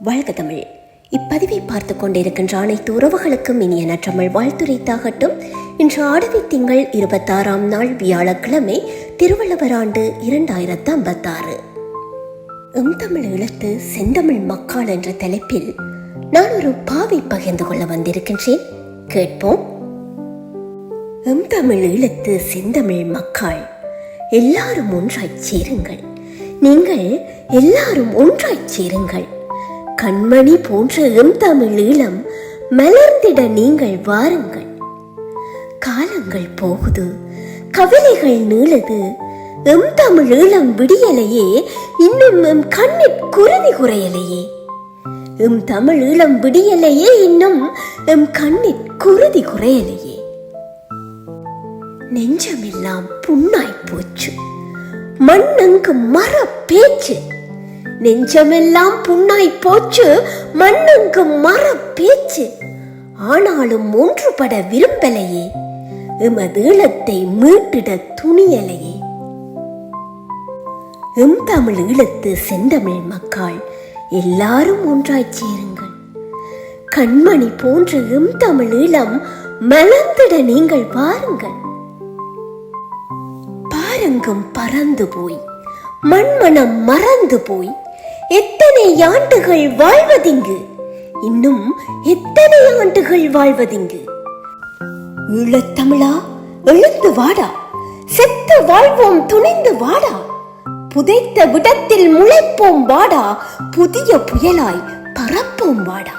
வாழ்க தமிழ். இப்பதிவை பார்த்து கொண்டிருக்கின்ற அனைத்து உறவுகளுக்கும் இனிய நற்றமிழ் வாழ்த்துரைத்தாகட்டும் இன்று ஆடவி திங்கள் இருபத்தாறாம் நாள் வியாழக்கிழமை திருவள்ளுவர் ஆண்டு இரண்டாயிரத்து ஐம்பத்தாறு எம் தமிழ் ஈழத்து செந்தமிழ் மக்கள் என்ற தலைப்பில் நான் ஒரு பாவை பகிர்ந்து கொள்ள வந்திருக்கின்றேன். கேட்போம். எம் தமிழ் இழுத்து செந்தமிழ் மக்கள் எல்லாரும் ஒன்றாய் சேருங்கள். நீங்கள் எல்லாரும் ஒன்றாய்ச் சேருங்கள். கண்மணி போன்ற எம் தமிழ் ஈழம் மலர்ந்திட நீங்கள் வாருங்கள். காலங்கள் போகுது. கவிதைகள் நீளது. எம் தமிழ் ஈழம் விடியலையே. இன்னும் எம் கண்ணிற் குருதி குறையலையே. எம் தமிழ் ஈழம் விடியலையே. இன்னும் எம் கண்ணிற் குருதி குறையலையே. நெஞ்சமெல்லாம் புண்ணாய் போச்சு. மண்ணங்கு மர பேச்சு. நெஞ்சமெல்லாம் புண்ணாய் போச்சு மண்ணங்கு மர பேச்சு. ஆனாலும் ஒன்றுபட விரும்பலையே எமது ஈழத்தை மீட்டிட துணியலையே. எம் தமிழ் ஈழத்து செந்தமிழ் மக்கள் எல்லாரும் ஒன்றாய் சேருங்கள். கண்மணி போன்ற எம் தமிழ் ஈழம் மலர்ந்திட நீங்கள் பாருங்கள் பாருங்கும் பறந்து போய் மண்மனம் மறந்து போய் எத்தனை ஆண்டுகள் வாழ்வதிங்கு? இன்னும் எத்தனை ஆண்டுகள் வாழ்வதிங்கு? ஈழத்தமிழா எழுந்து வாடா. செத்து வாழ்வோம் துணிந்து வாடா. புதைத்த விடத்தில் முளைப்போம் வாடா. புதிய புயலாய் பறப்போம் வாடா.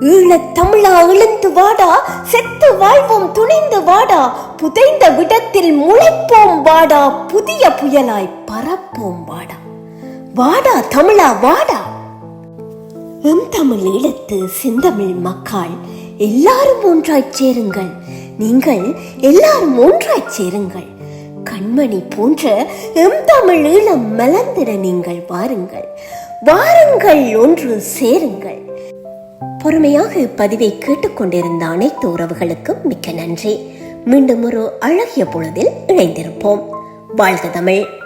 ஈழத்தமிழா எழுந்து வாடா. செத்து வாழ்வோம் துணிந்து வாடா. புதைந்த விடத்தில் முளைப்போம் வாடா. புதிய புயலாய் பறப்போம் வாடா. வாடா தமிழா வாடா. எம் தமிழ் ஈழத்து செந்தமிழ் மக்கள் எல்லாரும் ஒன்றாய் சேருங்கள். நீங்கள் எல்லாரும் ஒன்றாய் சேருங்கள். கண்மணி போன்ற எம் தமிழ் ஈழம் மலர்ந்திட நீங்கள் வாருங்கள். வாருங்கள் ஒன்று சேருங்கள். பொறுமையாக பதிவை கேட்டுக்கொண்டிருந்த அனைத்து உறவுகளுக்கும் மிக்க நன்றி. மீண்டும் ஒரு அழகிய பொழுதில் இணைந்திருப்போம். வாழ்க தமிழ்.